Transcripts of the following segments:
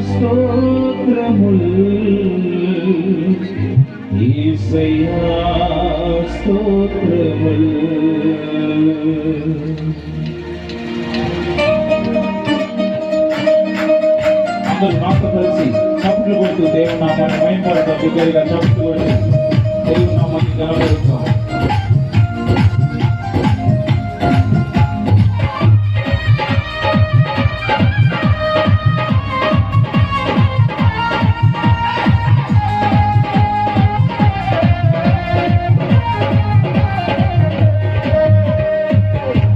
స్తోత్రముల్. యేసయ్యా స్తోత్రముల్. దేవుని నామాన్ని మహిమపడతాం బిడ్డలుగా చప్పులు కొట్టి దేవుని నామాన్ని కనబడుతాం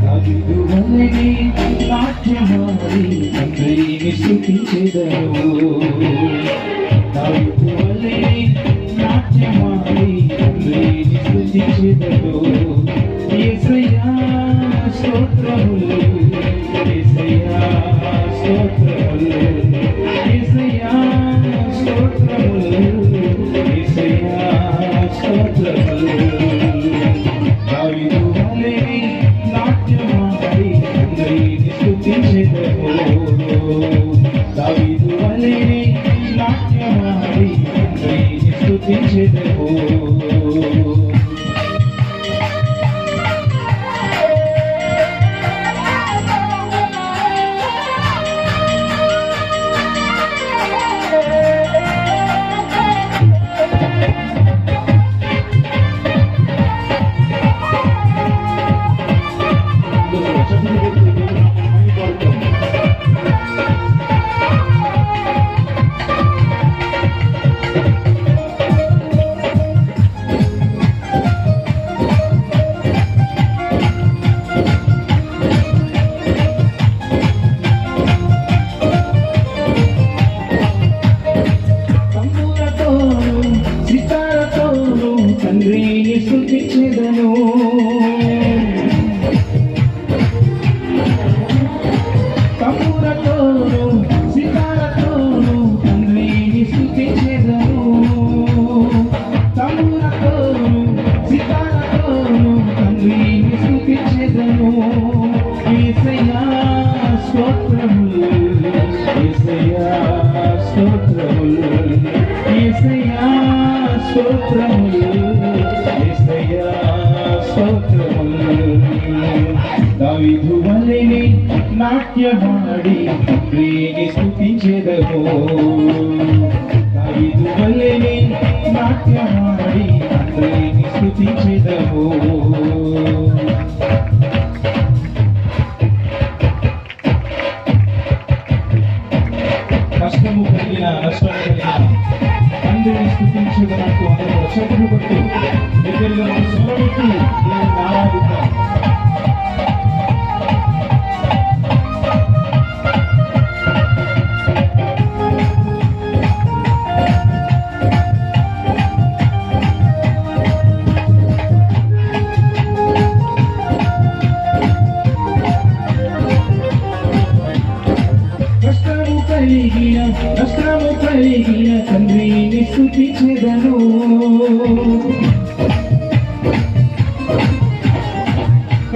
కవిదువలని నాట్యమాడి తండ్రిని స్తుతించెదను. తండ్రిని స్తుతించెదను. యేసయ్యా స్తోత్రములు, దావీదు వలెని నాట్యమాడి ప్రేమి స్తుతించెదము దావీదు వలెని నాట్యమాడి ప్రేమి స్తుతించెదము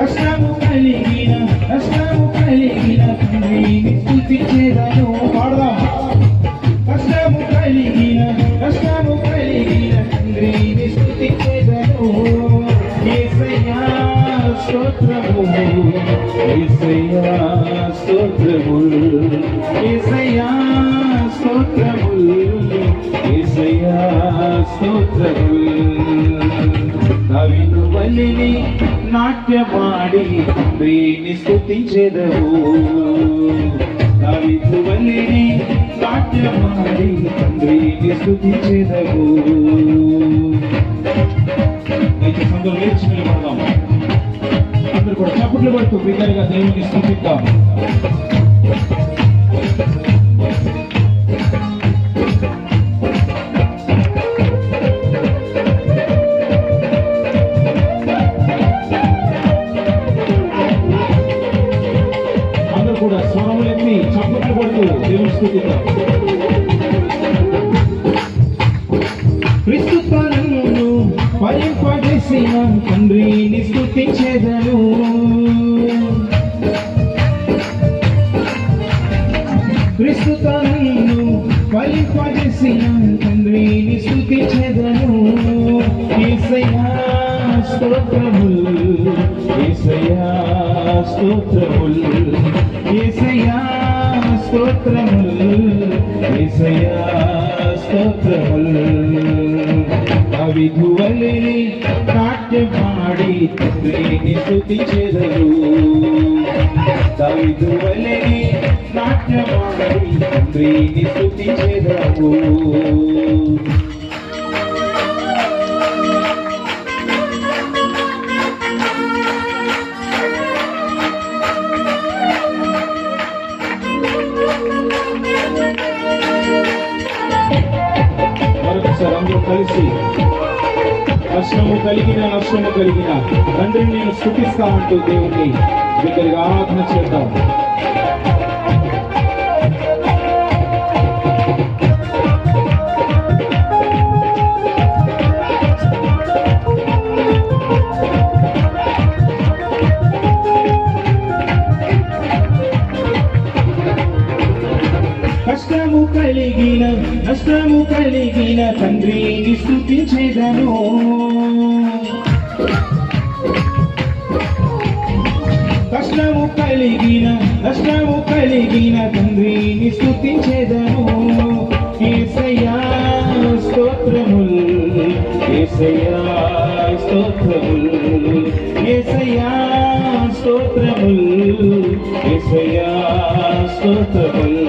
కష్టము కలిగిన కష్టము కలిగిన తండ్రిని స్థుతించేదను పాడదాం. కష్టము కలిగిన కష్టము కలిగిన తండ్రిని స్థుతించేదను యేసయ్యా స్తోత్రము యేసయ్యా స్తోత్రము యేసయ్యా తల్లిని నాట్యమాడి తండ్రిని స్థుతించెదవు. దావీదు నాట్యమాడి తండ్రిని స్థుతించెదవు. అయితే సందులో నేర్చుకుని నిలబడదాం అందరు కూడా చప్పట్లు పడుతూ బిగ్గరగా దేవుని స్థుతిద్దాం. క్రిస్తుఫలమును ఫలింపజేసిన తండ్రిని స్థుతించెదను క్రిస్తుతనను ఫలింపజేసిన తండ్రిని స్థుతించెదను ఈసయా స్తోత్రముల్ ఈసయా స్తోత్రముల్ ఈసయా స్తోత్రముల్ ఈసయా స్తోత్రముల్. విధువలి నాట్యమాడి తండ్రిని స్థుతి చెదరు సవిధువలి నాట్యమాడి తండ్రిని స్థుతి చెదరు Thank you. కలిసి కష్టము కలిగిన నష్టము కలిగిన తండ్రిని నేను స్థుతిస్తా అంటూ దేవుణ్ణి. దగ్గరికి ఆరాధన చేద్దాం కలిగిన నష్టము కలిగిన తండ్రిని స్థుతించేదను. కష్టము కలిగిన నష్టము కలిగిన తండ్రిని స్థుతించేదను. ఏసయ్యా స్తోత్రములు ఏసయ్యా స్తోత్రములు ఏసయ్యా స్తోత్రములు ఏసయ్యా స్తోత్రములు.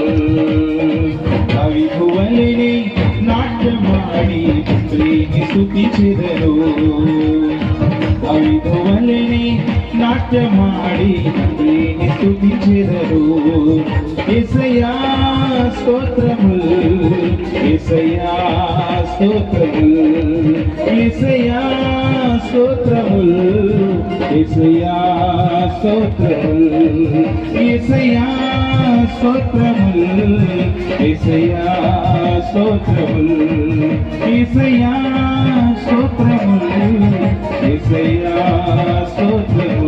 శుద్ధి చెదరు అవి నాట్యమాడి తండ్రిని స్థుతించెదరు ఎసయా స్తోత్రములు ఎసయా స్తోత్రములు ఎసయా స్తోత్రములు ఎసయా స్తోత్రములు ఎసయా స్తోత్రములు ఎసయా స్తోత్రములు ఎసయా స్తోత్రములు ఎసయా స్తోత్రములు